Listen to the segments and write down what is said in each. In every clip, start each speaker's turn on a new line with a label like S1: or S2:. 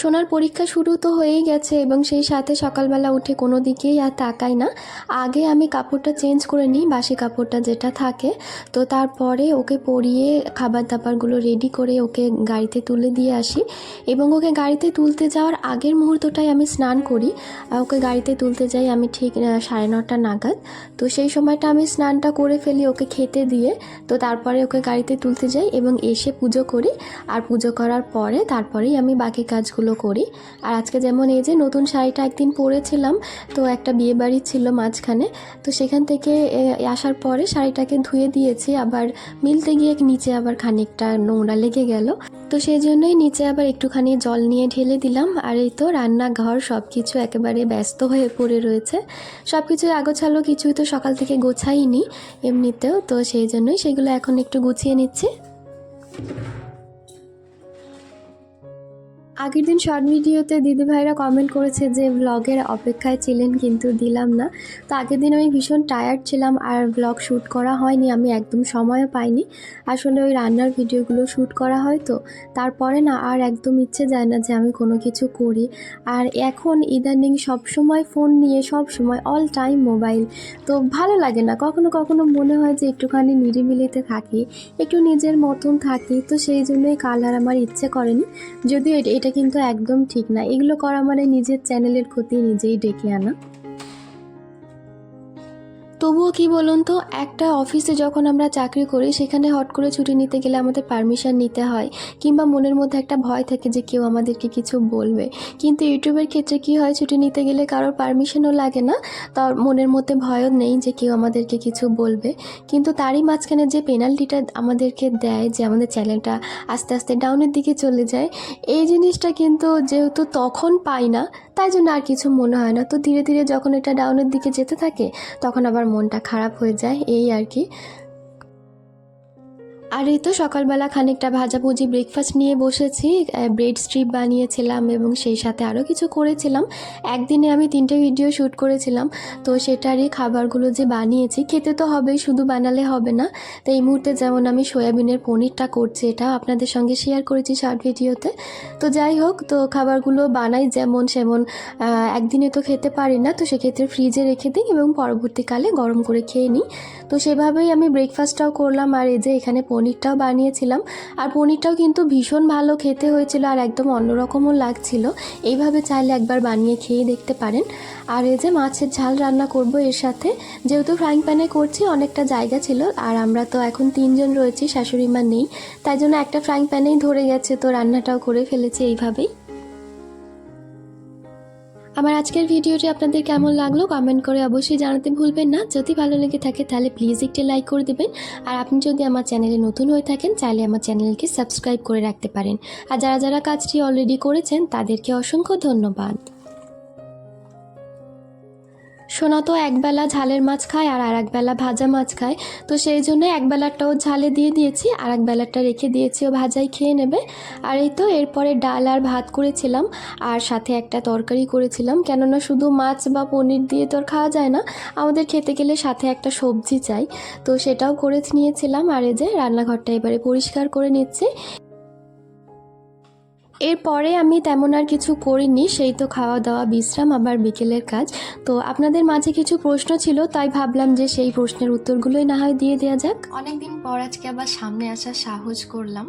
S1: সোনার পরীক্ষা শুরু তো হয়েই গেছে এবং সেই সাথে সকালবেলা উঠে কোনো দিকেই আর তাকাই না। আগে আমি কাপড়টা চেঞ্জ করে নিই, বাসি কাপড়টা যেটা থাকে। তো তারপরে ওকে পরিয়ে খাবার দাবারগুলো রেডি করে ওকে গাড়িতে তুলে দিয়ে আসি এবং ওকে গাড়িতে তুলতে যাওয়ার আগের মুহূর্তটাই আমি স্নান করি। ওকে গাড়িতে তুলতে যাই আমি ঠিক সাড়ে নটা নাগাদ। তো সেই সময়টা আমি স্নানটা করে ফেলি ওকে খেতে দিয়ে। তো তারপরে ওকে গাড়িতে তুলতে যাই এবং এসে পুজো করি। আর পুজো করার পরে তারপরেই আমি বাকি কাজগুলো করি। আর আজকে যেমন এই যে নতুন শাড়িটা একদিন পরেছিলাম, তো একটা বিয়ে বাড়ি ছিল মাঝখানে, তো সেখান থেকে আসার পরে শাড়িটাকে ধুয়ে দিয়েছি, আবার মিলতে গিয়ে নিচে আবার খানিকটা নোংরা লেগে গেল। তো সেই জন্যই নিচে আবার একটুখানি জল নিয়ে ঢেলে দিলাম, আর এই তো রান্নাঘর সব কিছু একেবারে ব্যস্ত হয়ে পড়ে রয়েছে। সব কিছু আগোছালো কিছুই তো সকাল থেকে গোছাইনি এমনিতেও, তো সেই জন্যই সেগুলো এখন একটু গুছিয়ে নিচ্ছি। আগের দিন শর্ট ভিডিওতে দিদিভাইরা কমেন্ট করেছে যে ব্লগের অপেক্ষায় ছিলেন কিন্তু দিলাম না। তো আগের দিন আমি ভীষণ টায়ার্ড ছিলাম আর ব্লগ শ্যুট করা হয়নি, আমি একদম সময়ও পাইনি। আসলে ওই রান্নার ভিডিওগুলো শ্যুট করা হয় তো, তারপরে না আর একদম ইচ্ছে যায় না যে আমি কোনো কিছু করি। আর এখন ইদানিং সব সময় ফোন নিয়ে সব সময় অল টাইম মোবাইল তো ভালো লাগে না। কখনো কখনো মনে হয় যে একটুখানি নিরিবিলিতে থাকি, একটু নিজের মতন থাকি, তো সেই জন্যই কালার আমার ইচ্ছে করেনি। যদিও এটা এটা কিন্তু একদম ঠিক না। এগুলো করা মানে নিজের চ্যানেলের ক্ষতি নিজেই ডেকে আনা। তবুও কি বলুন তো, একটা অফিসে যখন আমরা চাকরি করি, সেখানে হট করে ছুটি নিতে গেলে আমাদের পারমিশন নিতে হয়, কিংবা মনের মধ্যে একটা ভয় থাকে যে কেউ আমাদেরকে কিছু বলবে। কিন্তু ইউটিউবের ক্ষেত্রে কি হয়, ছুটি নিতে গেলে কারোর পারমিশনও লাগে না, তার মনের মধ্যে ভয়ও নেই যে কেউ আমাদেরকে কিছু বলবে। কিন্তু তারই মাঝখানে যে পেনাল্টিটা আমাদেরকে দেয়, যে আমাদের চ্যানেলটা আস্তে আস্তে ডাউনের দিকে চলে যায়, এই জিনিসটা কিন্তু যেহেতু তখন পাই না তাই জন্য আর কিছু মনে হয় না। তো ধীরে ধীরে যখন এটা ডাউনের দিকে যেতে থাকে, তখন আবার মনটা খারাপ হয়ে যায়, এই আর কি। আর এই তো সকালবেলা খানিকটা ভাজাভুজি ব্রেকফাস্ট নিয়ে বসেছি ব্রেড স্ট্রিপ বানিয়েছিলাম এবং সেই সাথে আরও কিছু করেছিলাম। একদিনে আমি তিনটে ভিডিও শ্যুট করেছিলাম, তো সেটারই খাবারগুলো যে বানিয়েছি, খেতে তো হবেই, শুধু বানালে হবে না। তো এই মুহূর্তে যেমন আমি সয়াবিনের পনিরটা করছি, এটাও আপনাদের সঙ্গে শেয়ার করেছি শর্ট ভিডিওতে তো। যাই হোক, তো খাবারগুলো বানাই যেমন সেমন একদিনে তো খেতে পারি না, তো সেক্ষেত্রে ফ্রিজে রেখে দিই এবং পরবর্তীকালে গরম করে খেয়ে নিই। তো সেভাবেই আমি ব্রেকফাস্টটাও করলাম, আর এই যে এখানে পনিরটাও বানিয়েছিলাম। আর পনিরটাও কিন্তু ভীষণ ভালো খেতে হয়েছিল আর একদম অন্যরকমও লাগছিল। এইভাবে চাইলে একবার বানিয়ে খেয়ে দেখতে পারেন। আর এই যে মাছের ঝাল রান্না করব এর সাথে, যেহেতু ফ্রাইং প্যানে করছি, অনেকটা জায়গা ছিল আর আমরা তো এখন তিনজন রয়েছি, শাশুড়ি মা নেই, তাই জন্য একটা ফ্রাইং প্যানেই ধরে গেছে, তো রান্নাটাও করে ফেলেছি এইভাবেই। আমার আজকের ভিডিওটি আপনাদের কেমন লাগল কমেন্ট করে অবশ্যই জানাতে ভুলবেন না। যদি ভালো লেগে থাকে তাহলে প্লিজ একটি লাইক করে দেবেন। আর আপনি যদি আমার চ্যানেলে নতুন হয়ে থাকেন চাইলে আমার চ্যানেলকে সাবস্ক্রাইব করে রাখতে পারেন। আর যারা যারা কাজটি অলরেডি করেছেন তাদেরকে অসংখ্য ধন্যবাদ। সোনা তো একবেলা ঝালের মাছ খায় আর আর একবেলা ভাজা মাছ খায়। তো সেই জন্য একবেলাটাও ঝালে দিয়ে দিয়েছি আর একবেলাটা রেখে দিয়েছি, ও ভাজাই খেয়ে নেবে। আর এই তো এরপরে ডাল আর ভাত করেছিলাম, আর সাথে একটা তরকারি করেছিলাম। কেননা শুধু মাছ বা পনির দিয়ে তো আর খাওয়া যায় না, আমাদের খেতে গেলে সাথে একটা সবজি চাই। তো সেটাও করে নিয়েছিলাম, আর এই যে রান্নাঘরটা এবারে পরিষ্কার করে নিচ্ছে। এরপরে আমি তেমন আর কিছু করিনি, সেই তো খাওয়া দাওয়া বিশ্রাম, আবার বিকেলের কাজ। তো আপনাদের মাঝে কিছু প্রশ্ন ছিল, তাই ভাবলাম যে সেই প্রশ্নের উত্তরগুলোই না হয় দিয়ে দেওয়া যাক। অনেকদিন পর আজকে আবার সামনে আসার সাহস করলাম।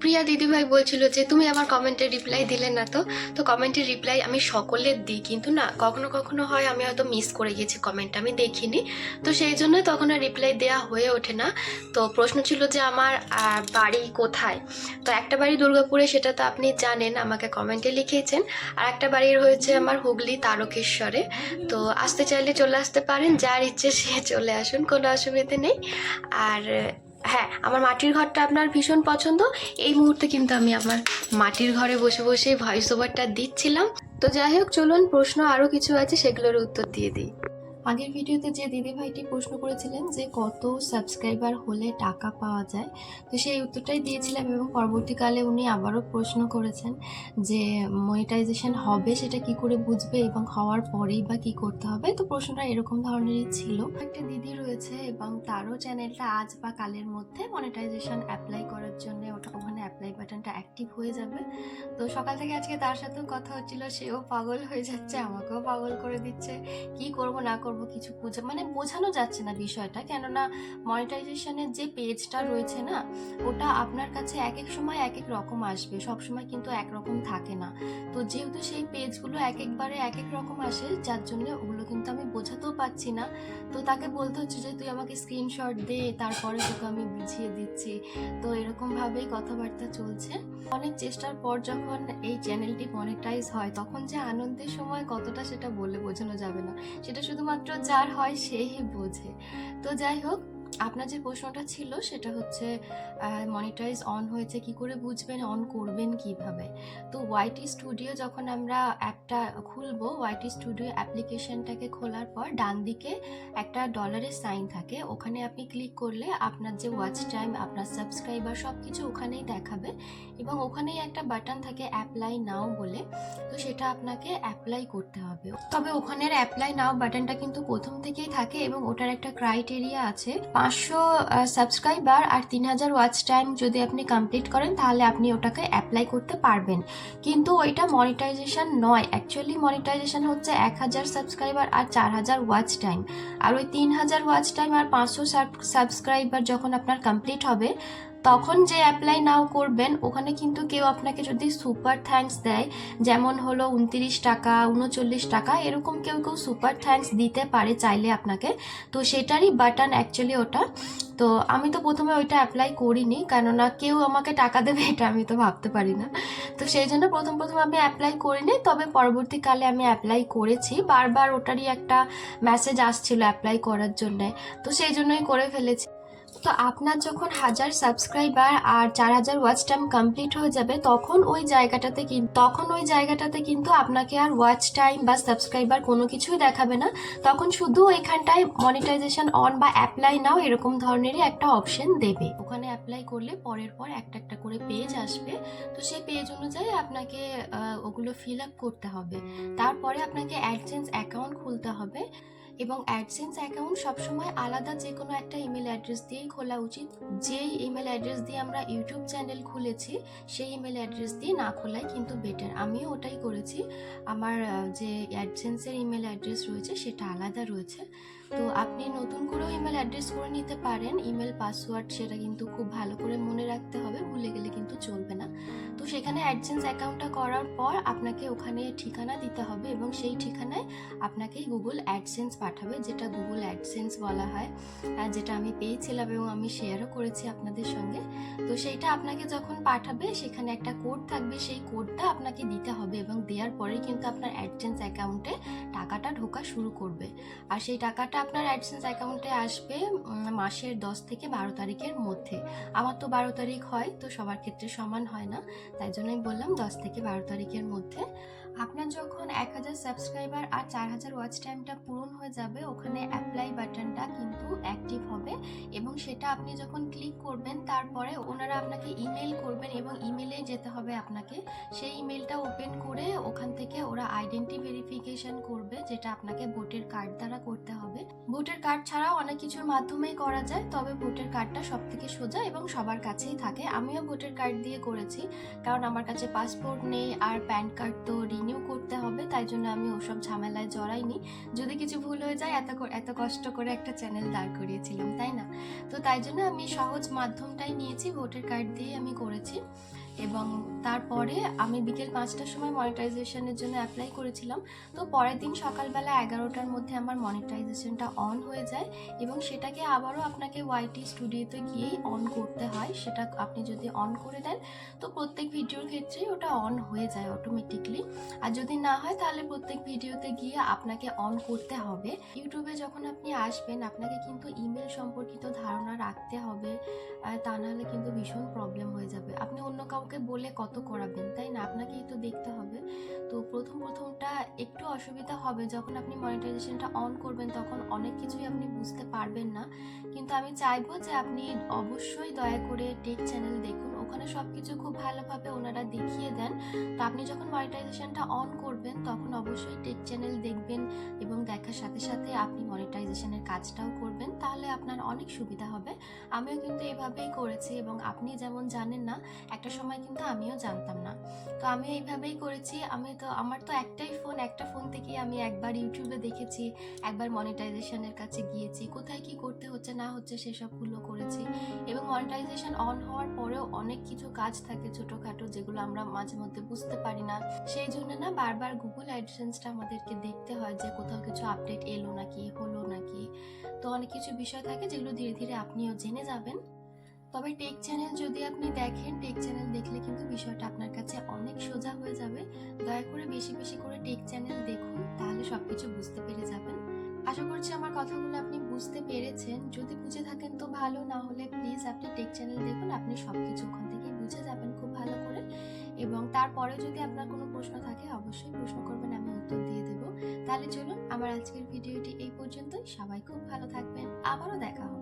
S1: প্রিয়া দিদিভাই বলছিল যে, তুমি আমার কমেন্টে রিপ্লাই দিলে না তো? তো কমেন্টের রিপ্লাই আমি সকলের দিই, কিন্তু না, কখনো কখনো হয় আমি হয়তো মিস করে গেছি কমেন্ট আমি দেখিনি। তো সেই জন্য তখন আর রিপ্লাই দেওয়া হয়ে ওঠে না। তো প্রশ্ন ছিল যে, আমার বাড়ি কোথায়? তো একটা বাড়ি দুর্গাপুরে, সেটা তো আপনি জানেন, আমাকে কমেন্টে লিখিয়েছেন আর একটা বাড়ির হয়েছে আমার হুগলি তারকেশ্বরে। তো আসতে চাইলে চলে আসতে পারেন, যার ইচ্ছে সে চলে আসুন, কোনো অসুবিধে নেই। আর হ্যাঁ আমার মাটির ঘরটা আপনার ভীষণ পছন্দ। এই মুহূর্তে কিন্তু আমি আমার মাটির ঘরে বসে বসে ভয়েস ওভারটা দিচ্ছিলাম। তো যাই হোক, চলুন প্রশ্ন আরও কিছু আছে, সেগুলোর উত্তর দিয়ে দিই। আগের ভিডিওতে যে দিদিভাইটি প্রশ্ন করেছিলেন যে কত সাবস্ক্রাইবার হলে টাকা পাওয়া যায়, তো সেই উত্তরটাই দিয়েছিলাম এবং পরবর্তীকালে উনি আবারও প্রশ্ন করেছেন যে মনিটাইজেশন হবে সেটা কি করে বুঝবে এবং হওয়ার পরেই বা কি করতে হবে, তো প্রশ্নটা এরকম ধরনেরই ছিল। একটা দিদি রয়েছে এবং তারও চ্যানেলটা আজ বা কালের মধ্যে মনিটাইজেশন অ্যাপ্লাই করার জন্য ওটা ওখানে অ্যাপ্লাই বাটনটা অ্যাক্টিভ হয়ে যাবে। তো সকাল থেকে আজকে তার সাথেও কথা হচ্ছিল, সেও পাগল হয়ে যাচ্ছে, আমাকেও পাগল করে দিচ্ছে, কি করব না করব কিছু বোঝা মানে বোঝানো যাচ্ছে না বিষয়টা। কেননা মনিটাইজেশনের যে পেজটা রয়েছে না, ওটা আপনার কাছে এক এক সময় এক এক রকম আসবে। সব সময় কিন্তু একরকম থাকে না। তো যেহেতু সেই পেজগুলো এক একবারে এক এক রকম আসে, যার জন্য ওগুলো কিন্তু আমি বোঝাতেও পারছি না। তো তাকে বলতে হচ্ছে যে, তুই আমাকে স্ক্রিনশট দে, তারপরে তোকে আমি বুঝিয়ে দিচ্ছি। তো এরকমভাবেই কথাবার্তা চলছে। অনেক চেষ্টার পর যখন এই চ্যানেলটি মনিটাইজ হয়, তখন যে আনন্দের সময় কতটা সেটা বলে বোঝানো যাবে না। সেটা শুধুমাত্র যার হয় সেই বোঝে। তো যাই হোক আপনার যে প্রশ্নটা ছিল সেটা হচ্ছে মনিটাইজ অন হয়েছে, কি করে বুঝবেন অন করবেন কীভাবে? তো ওয়াইটি স্টুডিও যখন আমরা অ্যাপটা খুলবো ওয়াইটি স্টুডিও অ্যাপ্লিকেশনটাকে খোলার পর ডান দিকে একটা ডলারের সাইন থাকে। ওখানে আপনি ক্লিক করলে আপনার যে ওয়াচ টাইম আপনার সাবস্ক্রাইবার সব কিছু ওখানেই দেখাবে এবং ওখানেই একটা বাটন থাকে অ্যাপ্লাই নাও বলে। তো সেটা আপনাকে অ্যাপ্লাই করতে হবে। তবে ওখানের অ্যাপ্লাই নাও বাটনটা কিন্তু প্রথম থেকেই থাকে এবং ওটার একটা ক্রাইটেরিয়া আছে। পাঁচশো সাবস্ক্রাইবার আর তিন হাজার ওয়াচ টাইম যদি আপনি কমপ্লিট করেন, তাহলে আপনি ওটাকে অ্যাপ্লাই করতে পারবেন। কিন্তু ওইটা মনিটাইজেশন নয়। অ্যাকচুয়ালি মনিটাইজেশন হচ্ছে এক হাজার সাবস্ক্রাইবার আর চার হাজার ওয়াচ টাইম আর ওই তিন হাজার ওয়াচ টাইম আর পাঁচশো সাবস্ক্রাইবার যখন আপনার কমপ্লিট হবে তখন যে অ্যাপ্লাই নাও করবেন, ওখানে কিন্তু কেউ আপনাকে যদি সুপার থ্যাঙ্কস দেয়, যেমন হলো উনত্রিশ টাকা, উনচল্লিশ টাকা, এরকম কেউ কেউ সুপার থ্যাঙ্কস দিতে পারে চাইলে আপনাকে। তো সেটারই বাটন অ্যাকচুয়ালি ওটা। তো আমি তো প্রথমে ওইটা অ্যাপ্লাই করিনি, কেননা কেউ আমাকে টাকা দেবে, এটা আমি তো ভাবতে পারি না। তো সেই জন্য প্রথম প্রথম আমি অ্যাপ্লাই করিনি, তবে পরবর্তীকালে আমি অ্যাপ্লাই করেছি। বারবার ওটারই একটা মেসেজ আসছিল অ্যাপ্লাই করার জন্যে। তো সেই জন্যই করে ফেলেছি। তো আপনার যখন হাজার সাবস্ক্রাইবার আর চার হাজার ওয়াচ টাইম কমপ্লিট হয়ে যাবে, তখন ওই জায়গাটাতে তখন ওই জায়গাটাতে কিন্তু আপনাকে আর ওয়াচ টাইম বা সাবস্ক্রাইবার কোনো কিছুই দেখাবে না। তখন শুধু ওইখানটায় মনিটাইজেশন অন বা অ্যাপ্লাই নাও, এরকম ধরনেরই একটা অপশন দেবে। ওখানে অ্যাপ্লাই করলে পরের পর একটা একটা করে পেজ আসবে। তো সেই পেজ অনুযায়ী আপনাকে ওগুলো ফিল আপ করতে হবে। তারপরে আপনাকে অ্যাডসেন্স অ্যাকাউন্ট খুলতে হবে। এবং অ্যাডসেন্স অ্যাকাউন্ট সবসময় আলাদা যে কোনো একটা ইমেল অ্যাড্রেস দিয়েই খোলা উচিত। যেই ইমেল অ্যাড্রেস দিয়ে আমরা ইউটিউব চ্যানেল খুলেছি, সেই ইমেল অ্যাড্রেস দিয়ে না খোলাই কিন্তু বেটার আমিও ওটাই করেছি। আমার যে অ্যাডসেন্সের ইমেল অ্যাড্রেস রয়েছে, সেটা আলাদা রয়েছে। তো আপনি নতুন করেও ইমেল অ্যাড্রেস করে নিতে পারেন। ইমেল পাসওয়ার্ড সেটা কিন্তু খুব ভালো করে মনে রাখতে হবে, ভুলে গেলে কিন্তু চলবে না। তো সেখানে অ্যাডসেন্স অ্যাকাউন্টটা করার পর আপনাকে ওখানে ঠিকানা দিতে হবে এবং সেই ঠিকানায় আপনাকে গুগল অ্যাডসেন্স পাঠাবে, যেটা গুগল অ্যাডসেন্স বলা হয় যেটা আমি পেয়েছিলাম এবং আমি শেয়ারও করেছি আপনাদের সঙ্গে। তো সেইটা আপনাকে যখন পাঠাবে, সেখানে একটা কোড থাকবে, সেই কোডটা আপনাকে দিতে হবে এবং দেওয়ার পরেই কিন্তু আপনার অ্যাডসেন্স অ্যাকাউন্টে টাকাটা ঢোকা শুরু করবে। আর সেই টাকাটা আপনার অ্যাডসেন্স অ্যাকাউন্টে আসবে মাসের দশ থেকে বারো তারিখের মধ্যে। আমার তো বারো তারিখ হয়, তো সবার ক্ষেত্রে সমান হয় না। তাই জন্য আমি বললাম দশ থেকে বারো তারিখের মধ্যে। আপনার যখন এক হাজার সাবস্ক্রাইবার আর চার হাজার ওয়াচ টাইমটা পূরণ হয়ে যাবে, ওখানে অ্যাপ্লাই বাটনটা কিন্তু অ্যাক্টিভ হবে এবং সেটা আপনি যখন ক্লিক করবেন, তারপরে ওনারা আপনাকে ইমেল করবেন এবং ইমেলে যেতে হবে আপনাকে। সেই ইমেলটা ওপেন করে ওখান থেকে ওরা আইডেন্টি ভেরিফিকেশন করবে, যেটা আপনাকে ভোটের কার্ড দ্বারা করতে হবে। ভোটের কার্ড ছাড়াও অনেক কিছুর মাধ্যমেই করা যায়, তবে ভোটের কার্ডটা সব থেকে সোজা এবং সবার কাছেই থাকে। আমিও ভোটের কার্ড দিয়ে করেছি, কারণ আমার কাছে পাসপোর্ট নেই আর প্যান কার্ড তো রিনিউ করতে হবে, তাই জন্য আমি ওসব ঝামেলায় জড়াইনি। যদি কিছু ভুল হয়ে যায়, এত এত কষ্ট করে একটা চ্যানেল দাঁড় করিয়েছিলাম, তাই না? তো তাই জন্য আমি সহজ মাধ্যমটাই নিয়েছি ভোটার কার্ড দিয়ে আমি করেছি। এবং তারপরে আমি বিকেল পাঁচটার সময় মনিটাইজেশনের জন্য অ্যাপ্লাই করেছিলাম। তো পরের দিন সকালবেলা এগারোটার মধ্যে আমার মনিটাইজেশনটা অন হয়ে যায় এবং সেটাকে আবারও আপনাকে ওয়াইটি স্টুডিওতে গিয়েই অন করতে হয়। সেটা আপনি যদি অন করে দেন, তো প্রত্যেক ভিডিওর ক্ষেত্রেই ওটা অন হয়ে যায় অটোমেটিকলি আর যদি না হয়, তাহলে প্রত্যেক ভিডিওতে গিয়ে আপনাকে অন করতে হবে। ইউটিউবে যখন আপনি আসবেন, আপনাকে কিন্তু ইমেল সম্পর্কিত ধারণা রাখতে হবে। তা নাহলে কিন্তু ভীষণ প্রবলেম হয়ে যাবে। আপনি অন্য কাউকে কাউকে বলে কত করাবেন, তাই না? আপনাকেই তো দেখতে হবে। তো প্রথম, প্রথমটা একটু অসুবিধা হবে। যখন আপনি মনিটাইজেশনটা অন করবেন, তখন অনেক কিছুই আপনি বুঝতে পারবেন না। কিন্তু আমি চাইব যে আপনি অবশ্যই দয়া করে টেক চ্যানেল দেখুন। ওখানে সব কিছু খুব ভালোভাবে ওনারা দেখিয়ে দেন। তো আপনি যখন মনিটাইজেশনটা অন করবেন, তখন অবশ্যই টেক চ্যানেল দেখবেন এবং দেখার সাথে সাথে আপনি মনিটাইজেশনের কাজটাও করবেন। তাহলে আপনার অনেক সুবিধা হবে। আমিও কিন্তু এভাবেই করেছি এবং আপনি যেমন জানেন না, একটা সময় কিন্তু আমিও জানতাম না। তো আমি এইভাবেই করেছি। আমি তো, আমার তো একটাই ফোন একটা ফোন থেকেই আমি একবার ইউটিউবে দেখেছি, একবার মনিটাইজেশনের কাছে গিয়েছি, কোথায় কি করতে হচ্ছে, না হচ্ছে সেসবগুলো করেছি। এবং মনিটাইজেশন অন হওয়ার পরেও অনেক কিছু কাজ থাকে ছোটোখাটো যেগুলো আমরা মাঝে মধ্যে বুঝতে পারি না। সেই জন্য না বারবার গুগল অ্যাডসেন্সটা আমাদেরকে দেখতে হয় যে কোথাও কিছু আপডেট এলো নাকি, হলো নাকি। তো অনেক কিছু বিষয় থাকে যেগুলো ধীরে ধীরে আপনিও জেনে যাবেন। তবে টেক চ্যানেল যদি আপনি দেখেন টেক চ্যানেল দেখলে কিন্তু বিষয়টা আপনার কাছে অনেক সোজা হয়ে যাবে। দয়া করে বেশি বেশি করে টেক চ্যানেল দেখুন, তাহলে সব কিছু বুঝতে পেরে যাবেন। আশা করছি আমার কথাগুলো আপনি বুঝতে পেরেছেন। যদি বুঝে থাকেন তো ভালো, না হলে প্লিজ আপনি টেক চ্যানেল দেখুন, আপনি সব কিছু ওখান থেকে বুঝে যাবেন খুব ভালো করে। এবং তারপরে যদি আপনার কোনো প্রশ্ন থাকে, অবশ্যই প্রশ্ন করবেন, আমি উত্তর দিয়ে দেবো। তাহলে চলুন, আমার আজকের ভিডিওটি এই পর্যন্তই। সবাই খুব ভালো থাকবেন। আবারও দেখা হবে।